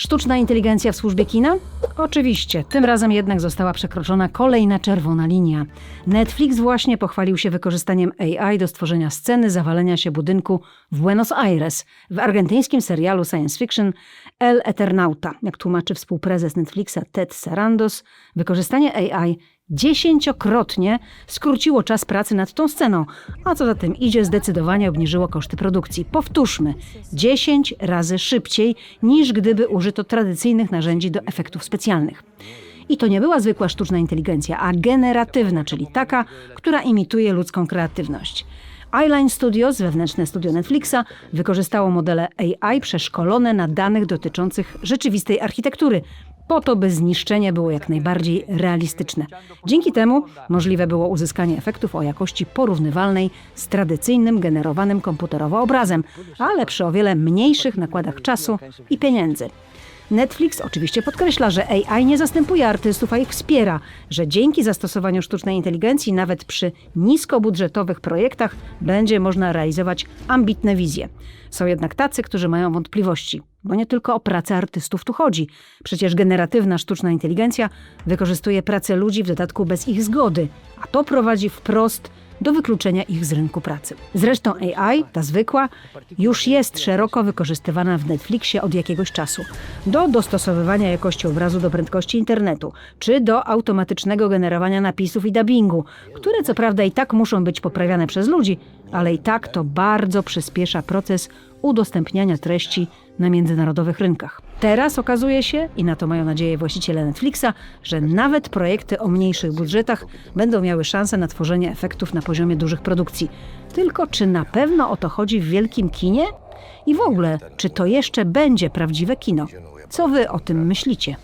Sztuczna inteligencja w służbie kina? Oczywiście, tym razem jednak została przekroczona kolejna czerwona linia. Netflix właśnie pochwalił się wykorzystaniem AI do stworzenia sceny zawalenia się budynku w Buenos Aires w argentyńskim serialu science fiction El Eternauta. Jak tłumaczy współprezes Netflixa Ted Sarandos, wykorzystanie AI dziesięciokrotnie skróciło czas pracy nad tą sceną, a co za tym idzie, zdecydowanie obniżyło koszty produkcji. Powtórzmy, 10 razy szybciej niż gdyby użyto tradycyjnych narzędzi do efektów specjalnych. I to nie była zwykła sztuczna inteligencja, a generatywna, czyli taka, która imituje ludzką kreatywność. Eyeline Studios, wewnętrzne studio Netflixa, wykorzystało modele AI przeszkolone na danych dotyczących rzeczywistej architektury, po to, by zniszczenie było jak najbardziej realistyczne. Dzięki temu możliwe było uzyskanie efektów o jakości porównywalnej z tradycyjnym generowanym komputerowo obrazem, ale przy o wiele mniejszych nakładach czasu i pieniędzy. Netflix oczywiście podkreśla, że AI nie zastępuje artystów, a ich wspiera, że dzięki zastosowaniu sztucznej inteligencji nawet przy niskobudżetowych projektach będzie można realizować ambitne wizje. Są jednak tacy, którzy mają wątpliwości, bo nie tylko o pracę artystów tu chodzi. Przecież generatywna sztuczna inteligencja wykorzystuje pracę ludzi w dodatku bez ich zgody, a to prowadzi wprost do wykluczenia ich z rynku pracy. Zresztą AI, ta zwykła, już jest szeroko wykorzystywana w Netflixie od jakiegoś czasu. Do dostosowywania jakości obrazu do prędkości internetu, czy do automatycznego generowania napisów i dubbingu, które co prawda i tak muszą być poprawiane przez ludzi, ale i tak to bardzo przyspiesza proces udostępniania treści na międzynarodowych rynkach. Teraz okazuje się, i na to mają nadzieję właściciele Netflixa, że nawet projekty o mniejszych budżetach będą miały szansę na tworzenie efektów na poziomie dużych produkcji. Tylko czy na pewno o to chodzi w wielkim kinie? I w ogóle, czy to jeszcze będzie prawdziwe kino? Co wy o tym myślicie?